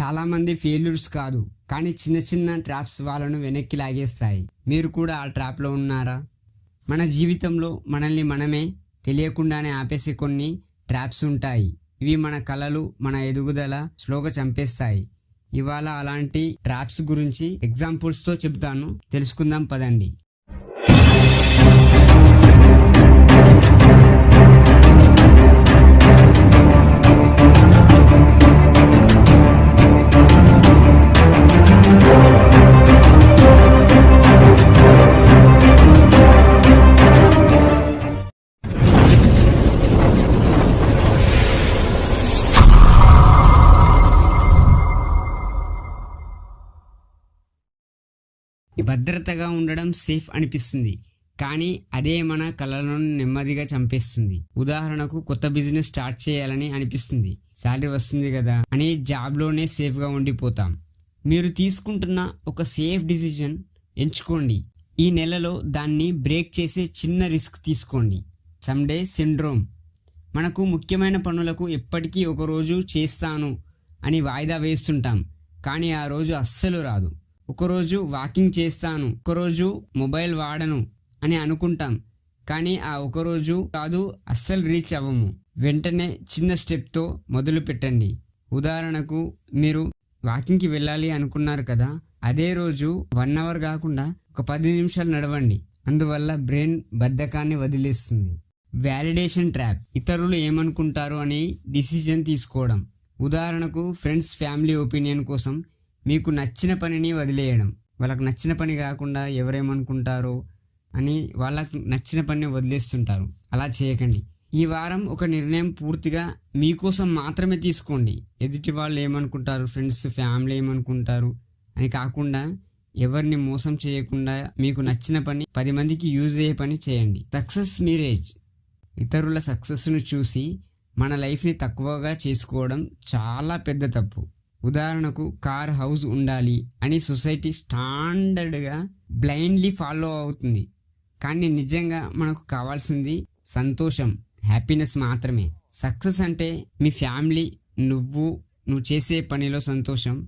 చాలామంది ఫెయిల్యూర్స్ కాదు కానీ చిన్న చిన్న ట్రాప్స్ వాళ్ళను వెనక్కి లాగేస్తాయి. మీరు కూడా ఆ ట్రాప్లో ఉన్నారా? మన జీవితంలో మనల్ని మనమే తెలియకుండానే ఆపేసే కొన్ని ట్రాప్స్ ఉంటాయి. ఇవి మన కళలు మన ఎదుగుదల స్లోగా చంపేస్తాయి. ఇవాళ అలాంటి ట్రాప్స్ గురించి ఎగ్జాంపుల్స్తో చెబుతాను. తెలుసుకుందాం పదండి. భద్రతగా ఉండడం సేఫ్ అనిపిస్తుంది. కానీ అదే మన కళలను నెమ్మదిగా చంపేస్తుంది. ఉదాహరణకు కొత్త బిజినెస్ స్టార్ట్ చేయాలని అనిపిస్తుంది. శాలరీ వస్తుంది కదా అని జాబ్లోనే సేఫ్గా ఉండిపోతాం. మీరు తీసుకుంటున్న ఒక సేఫ్ డిసిజన్ ఎంచుకోండి. ఈ నెలలో దాన్ని బ్రేక్ చేసే చిన్న రిస్క్ తీసుకోండి. Someday syndrome. మనకు ముఖ్యమైన పనులకు ఎప్పటికీ ఒకరోజు చేస్తాను అని వాయిదా వేస్తుంటాం. కానీ ఆ రోజు అస్సలు రాదు. ఒకరోజు వాకింగ్ చేస్తాను ఒకరోజు మొబైల్ వాడను అని అనుకుంటాం. కానీ ఆ ఒకరోజు కాదు అస్సలు రీచ్ అవ్వము. వెంటనే చిన్న స్టెప్తో మొదలు పెట్టండి. ఉదాహరణకు మీరు వాకింగ్కి వెళ్ళాలి అనుకున్నారు కదా అదే రోజు వన్ అవర్ కాకుండా ఒక పది నిమిషాలు నడవండి. అందువల్ల బ్రెయిన్ బద్ధకాన్ని వదిలేస్తుంది. Validation trap. ఇతరులు ఏమనుకుంటారు అని డిసిజన్ తీసుకోవడం. ఉదాహరణకు ఫ్రెండ్స్ ఫ్యామిలీ ఒపీనియన్ కోసం మీకు నచ్చిన పనిని వదిలేయడం. వాళ్ళకు నచ్చిన పని కాకుండా ఎవరేమనుకుంటారో అని వాళ్ళకు నచ్చిన పనిని వదిలేస్తుంటారు. అలా చేయకండి. ఈ వారం ఒక నిర్ణయం పూర్తిగా మీకోసం మాత్రమే తీసుకోండి. ఎదుటి వాళ్ళు ఏమనుకుంటారు? ఫ్రెండ్స్ ఫ్యామిలీ ఏమనుకుంటారు? అని కాకుండా ఎవరిని మోసం చేయకుండా మీకు నచ్చిన పని పది మందికి యూజ్ అయ్యే పని చేయండి. సక్సెస్ మీరేజ్ ఇతరుల సక్సెస్ను చూసి మన లైఫ్ని తక్కువగా చేసుకోవడం చాలా పెద్ద తప్పు. ఉదాహరణకు కార్ హౌస్ ఉండాలి అని సొసైటీ స్టాండర్డ్గా బ్లైండ్లీ ఫాలో అవుతుంది. కానీ నిజంగా మనకు కావాల్సింది సంతోషం హ్యాపీనెస్ మాత్రమే. సక్సెస్ అంటే మీ ఫ్యామిలీ నువ్వు నువ్వు చేసే పనిలో సంతోషం.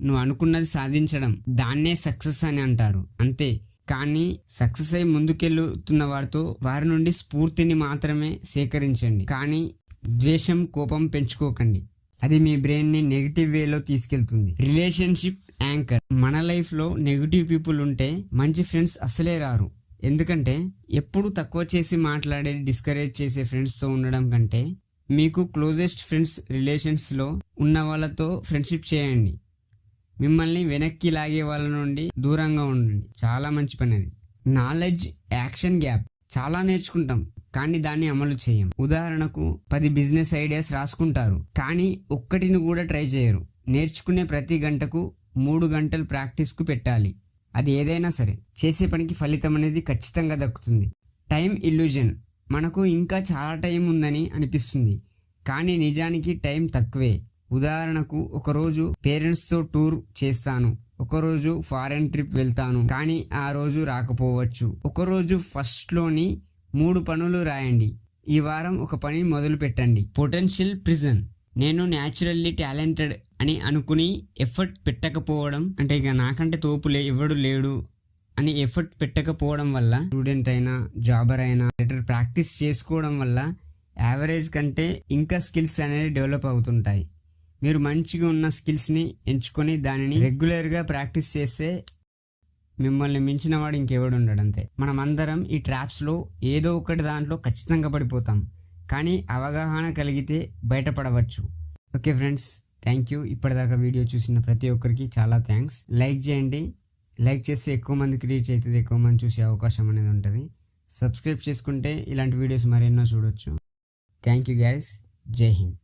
నువ్వు అనుకున్నది సాధించడం దాన్నే సక్సెస్ అని అంటారు. అంతే. కానీ సక్సెస్ అయి ముందుకెళ్ళుతున్న వారితో వారి నుండి స్ఫూర్తిని మాత్రమే సేకరించండి. కానీ ద్వేషం కోపం పెంచుకోకండి. అది మీ బ్రెయిన్ని నెగిటివ్ వేలో తీసుకెళ్తుంది. రిలేషన్షిప్ యాంకర్ మన లైఫ్లో నెగిటివ్ పీపుల్ ఉంటే మంచి ఫ్రెండ్స్ అసలే రారు. ఎందుకంటే ఎప్పుడు తక్కువ చేసి మాట్లాడే డిస్కరేజ్ చేసే ఫ్రెండ్స్తో ఉండడం కంటే మీకు క్లోజెస్ట్ ఫ్రెండ్స్ రిలేషన్స్లో ఉన్న వాళ్ళతో ఫ్రెండ్షిప్ చేయండి. మిమ్మల్ని వెనక్కి లాగే వాళ్ళ నుండి దూరంగా ఉండండి. చాలా మంచి పని అది. నాలెడ్జ్ యాక్షన్ గ్యాప్ చాలా నేర్చుకుంటాం. కానీ దాన్ని అమలు చేయం. ఉదాహరణకు పది బిజినెస్ ఐడియాస్ రాసుకుంటారు. కానీ ఒక్కటిని కూడా ట్రై చేయరు. నేర్చుకునే ప్రతి గంటకు మూడు గంటలు ప్రాక్టీస్కు పెట్టాలి. అది ఏదైనా సరే. చేసే పనికి ఫలితం అనేది ఖచ్చితంగా దక్కుతుంది. Time illusion. మనకు ఇంకా చాలా టైం ఉందని అనిపిస్తుంది. కానీ నిజానికి టైం తక్కువే. ఉదాహరణకు ఒకరోజు పేరెంట్స్తో టూర్ చేస్తాను. ఒకరోజు ఫారెన్ ట్రిప్ వెళ్తాను. కానీ ఆ రోజు రాకపోవచ్చు. ఒకరోజు ఫస్ట్లోని మూడు పనులు రాయండి. ఈ వారం ఒక పని మొదలు పెట్టండి పొటెన్షియల్ ప్రిజన్ నేను న్యాచురల్లీ టాలెంటెడ్ అని అనుకుని ఎఫర్ట్ పెట్టకపోవడం అంటే ఇక నాకంటే తోపు లే ఎవడు లేడు అని ఎఫర్ట్ పెట్టకపోవడం వల్ల స్టూడెంట్ అయినా జాబర్ అయినా లెటర్ ప్రాక్టీస్ చేసుకోవడం వల్ల యావరేజ్ కంటే ఇంకా స్కిల్స్ అనేవి డెవలప్ అవుతుంటాయి. మీరు మంచిగా ఉన్న స్కిల్స్ని ఎంచుకొని దానిని రెగ్యులర్గా ప్రాక్టీస్ చేస్తే మిమ్మల్ని మించిన వాడు ఇంకెవడు ఉండడంతే. మనం అందరం ఈ ట్రాప్స్లో ఏదో ఒకటి దాంట్లో ఖచ్చితంగా పడిపోతాం. కానీ అవగాహన కలిగితే బయటపడవచ్చు. Okay friends thank you. ఇప్పటిదాకా వీడియో చూసిన ప్రతి ఒక్కరికి చాలా థ్యాంక్స్. లైక్ చేయండి. లైక్ చేస్తే ఎక్కువ మందికి రీచ్ అవుతుంది ఎక్కువ మంది చూసే అవకాశం అనేది ఉంటుంది. సబ్స్క్రైబ్ చేసుకుంటే ఇలాంటి వీడియోస్ మరెన్నో చూడొచ్చు. Thank you guys. జై హింద్.